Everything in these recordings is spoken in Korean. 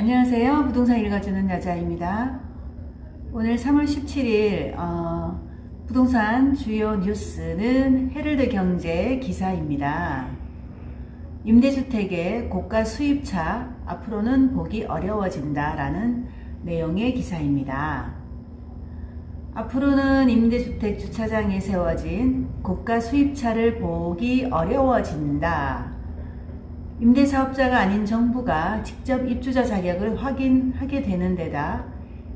안녕하세요. 부동산 읽어주는 여자입니다. 오늘 3월 17일 어, 부동산 주요 뉴스는 헤럴드 경제 기사입니다. 임대주택의 고가 수입차 앞으로는 보기 어려워진다라는 내용의 기사입니다. 앞으로는 임대주택 주차장에 세워진 고가 수입차를 보기 어려워진다. 임대사업자가 아닌 정부가 직접 입주자 자격을 확인하게 되는 데다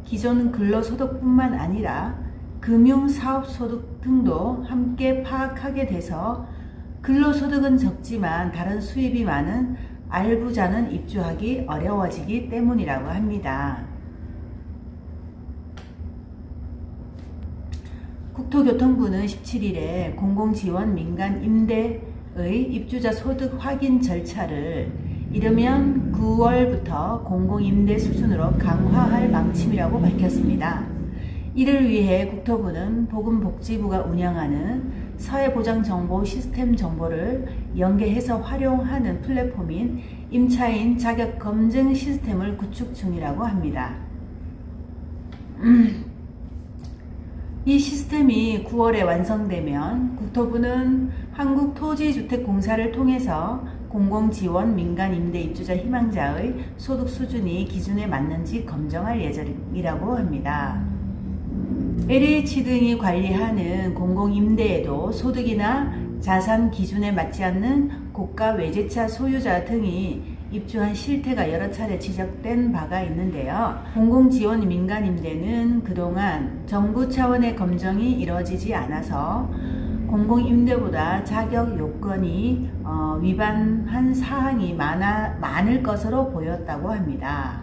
기존 근로소득뿐만 아니라 금융사업소득 등도 함께 파악하게 돼서 근로소득은 적지만 다른 수입이 많은 알부자는 입주하기 어려워지기 때문이라고 합니다. 국토교통부는 17일에 공공지원 민간 임대 의 입주자 소득 확인 절차를 이르면 9월부터 공공임대 수준으로 강화할 방침이라고 밝혔습니다. 이를 위해 국토부는 보건복지부가 운영하는 사회보장정보 시스템 정보를 연계해서 활용하는 플랫폼인 임차인 자격검증 시스템을 구축 중이라고 합니다. 이 시스템이 9월에 완성되면 국토부는 한국토지주택공사를 통해서 공공지원 민간 임대 입주자 희망자의 소득 수준이 기준에 맞는지 검증할 예정이라고 합니다. LH 등이 관리하는 공공임대에도 소득이나 자산 기준에 맞지 않는 고가 외제차 소유자 등이 입주한 실태가 여러 차례 지적된 바가 있는데요. 공공지원 민간 임대는 그동안 정부 차원의 검증이 이뤄지지 않아서 공공임대보다 자격 요건이 어, 위반한 사항이 많아, 많을 것으로 보였다고 합니다.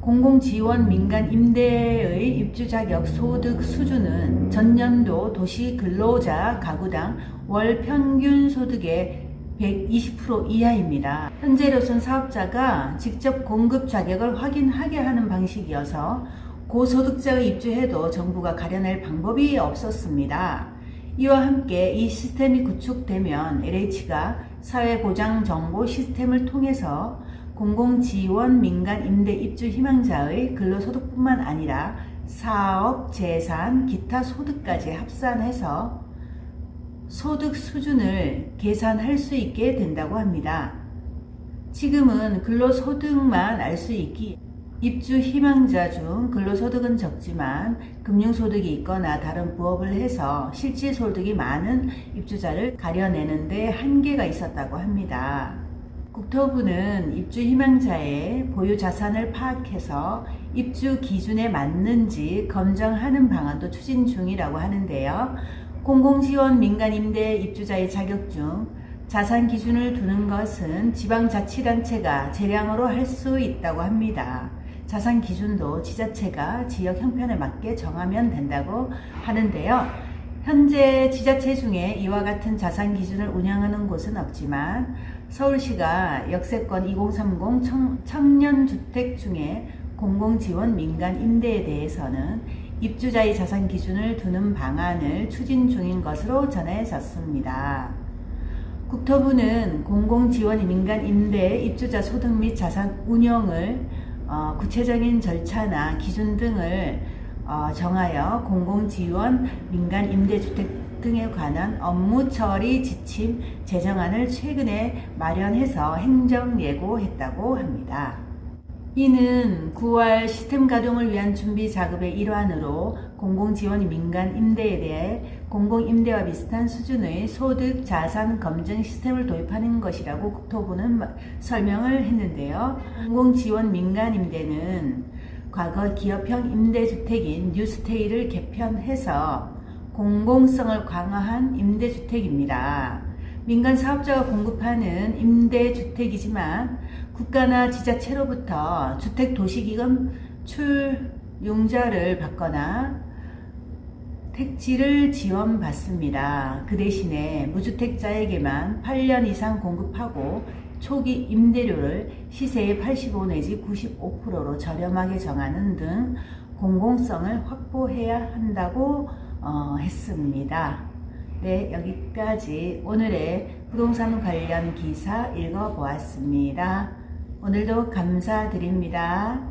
공공지원 민간 임대의 입주 자격 소득 수준은 전년도 도시 근로자 가구당 월 평균 소득의 120% 이하입니다. 현재로선 사업자가 직접 공급 자격을 확인하게 하는 방식이어서 고소득자가 입주해도 정부가 가려낼 방법이 없었습니다. 이와 함께 이 시스템이 구축되면 LH가 사회보장정보 시스템을 통해서 공공지원 민간 임대 입주 희망자의 근로소득뿐만 아니라 사업, 재산, 기타 소득까지 합산해서 소득 수준을 계산할 수 있게 된다고 합니다. 지금은 근로소득만 알 수 있기 입주 희망자 중 근로소득은 적지만 금융소득이 있거나 다른 부업을 해서 실질 소득이 많은 입주자를 가려내는데 한계가 있었다고 합니다. 국토부는 입주 희망자의 보유 자산을 파악해서 입주 기준에 맞는지 검증하는 방안도 추진 중이라고 하는데요. 공공지원 민간임대 입주자의 자격 중 자산 기준을 두는 것은 지방자치단체가 재량으로 할 수 있다고 합니다. 자산 기준도 지자체가 지역 형편에 맞게 정하면 된다고 하는데요. 현재 지자체 중에 이와 같은 자산 기준을 운영하는 곳은 없지만 서울시가 역세권 2030 청년주택 중에 공공지원 민간 임대에 대해서는 입주자의 자산 기준을 두는 방안을 추진 중인 것으로 전해졌습니다. 국토부는 공공지원 민간 임대 입주자 소득 및 자산 운영을 어, 구체적인 절차나 기준 등을 어, 정하여 공공지원 민간 임대주택 등에 관한 업무 처리 지침 제정안을 최근에 마련해서 행정 예고했다고 합니다. 이는 9월 시스템 가동을 위한 준비 작업의 일환으로 공공지원 민간 임대에 대해 공공임대와 비슷한 수준의 소득 자산 검증 시스템을 도입하는 것이라고 국토부는 설명을 했는데요. 공공지원 민간 임대는 과거 기업형 임대주택인 뉴스테이를 개편해서 공공성을 강화한 임대주택입니다. 민간 사업자가 공급하는 임대주택이지만 국가나 지자체로부터 주택도시기금 출용자를 받거나 택지를 지원받습니다. 그 대신에 무주택자에게만 8년 이상 공급하고 초기 임대료를 시세의 85 내지 95%로 저렴하게 정하는 등 공공성을 확보해야 한다고 어, 했습니다. 네, 여기까지 오늘의 부동산 관련 기사 읽어보았습니다. 오늘도 감사드립니다.